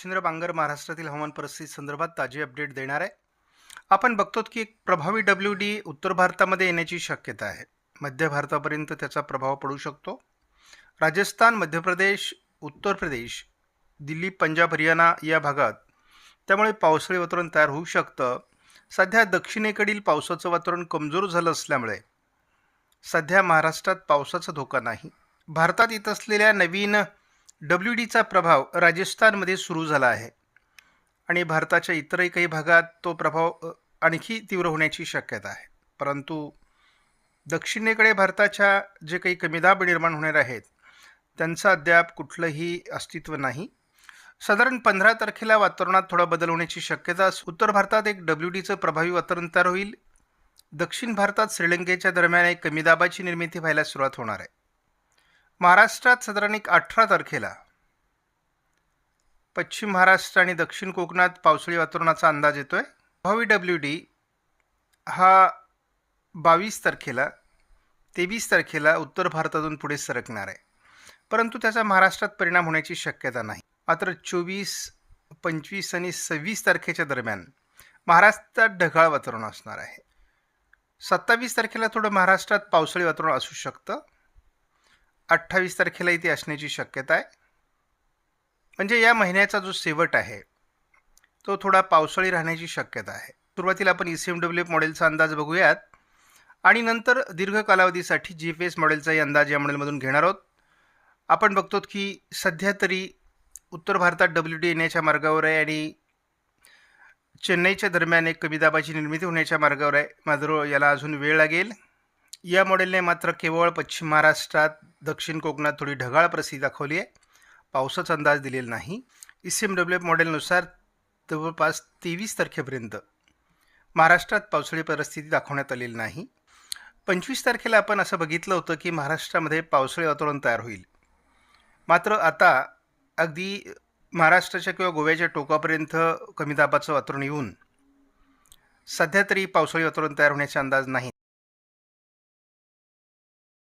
मच्छिंद्र बांगर महाराष्ट्रातील हवामान परिस्थिती संदर्भात ताजी अपडेट देणार आहे. आपण बघतो की एक प्रभावी डब्ल्यू डी उत्तर भारतामध्ये येण्याची शक्यता आहे. मध्य भारतापर्यंत त्याचा प्रभाव पडू शकतो. राजस्थान मध्य प्रदेश उत्तर प्रदेश दिल्ली पंजाब हरियाणा या भागात त्यामुळे पावसाळी वातावरण तयार होऊ शकतं. सध्या दक्षिणेकडील पावसाचं वातावरण कमजोर झालं असल्यामुळे सध्या महाराष्ट्रात पावसाचा धोका नाही. भारतात येत असलेल्या नवीन डब्ल्यू डीचा प्रभाव राजस्थानमध्ये सुरू झाला आहे. आणि भारताच्या इतरही काही भागात तो प्रभाव आणखी तीव्र होण्याची शक्यता आहे. परंतु दक्षिणेकडे भारताच्या जे काही कमीदाब निर्माण होणार आहेत त्यांचं अद्याप कुठलंही अस्तित्व नाही. साधारण पंधरा तारखेला वातावरणात थोडा बदल होण्याची शक्यता उत्तर भारतात एक डब्ल्यू डीचं प्रभावी वातावरण तयार होईल. दक्षिण भारतात श्रीलंकेच्या दरम्यान एक कमी दाबाची निर्मिती व्हायला सुरुवात होणार आहे. महाराष्ट्रात साधारण एक अठरा तारखेला पश्चिम महाराष्ट्र आणि दक्षिण कोकणात पावसाळी वातावरणाचा अंदाज येतोय. भावी डब्ल्यू डी हा बावीस तारखेला तेवीस तारखेला उत्तर भारतातून पुढे सरकणार आहे. परंतु त्याचा महाराष्ट्रात परिणाम होण्याची शक्यता नाही. मात्र चोवीस पंचवीस आणि सव्वीस तारखेच्या दरम्यान महाराष्ट्रात ढगाळ वातावरण असणार आहे. सत्तावीस तारखेला थोडं महाराष्ट्रात पावसाळी वातावरण असू शकतं. अठ्ठावीस तारखेला इथे असण्याची शक्यता आहे. म्हणजे या महिन्याचा जो शेवट आहे तो थोडा पावसाळी राहण्याची शक्यता आहे. सुरुवातीला आपण ई सी एम डब्ल्यू मॉडेलचा अंदाज बघूयात. आणि नंतर दीर्घ कालावधीसाठी जी पी एस मॉडेलचाही अंदाज या मॉडेलमधून घेणार आहोत. आपण बघतो की सध्या तरी उत्तर भारतात डब्ल्यू डी येण्याच्या मार्गावर आहे आणि चेन्नईच्या दरम्यान एक कमी दाबाची निर्मिती होण्याच्या मार्गावर आहे. मात्र याला अजून वेळ लागेल. या मॉडेलने मात्र केवळ पश्चिम महाराष्ट्रात दक्षिण कोकणात थोडी ढगाळ परिस्थिती दाखवली आहे. पावसाचा अंदाज दिलेला नाही. E C M W F मॉडेलनुसार जवळपास तेवीस तारखेपर्यंत महाराष्ट्रात पावसाळी परिस्थिती दाखवण्यात आलेली नाही. पंचवीस तारखेला आपण असं बघितलं होतं की महाराष्ट्रामध्ये पावसाळी वातावरण तयार होईल. मात्र आता अगदी महाराष्ट्राच्या किंवा गोव्याच्या टोकापर्यंत कमी दाबाचं वातावरण येऊन सध्या तरी पावसाळी वातावरण तयार होण्याचे अंदाज नाही.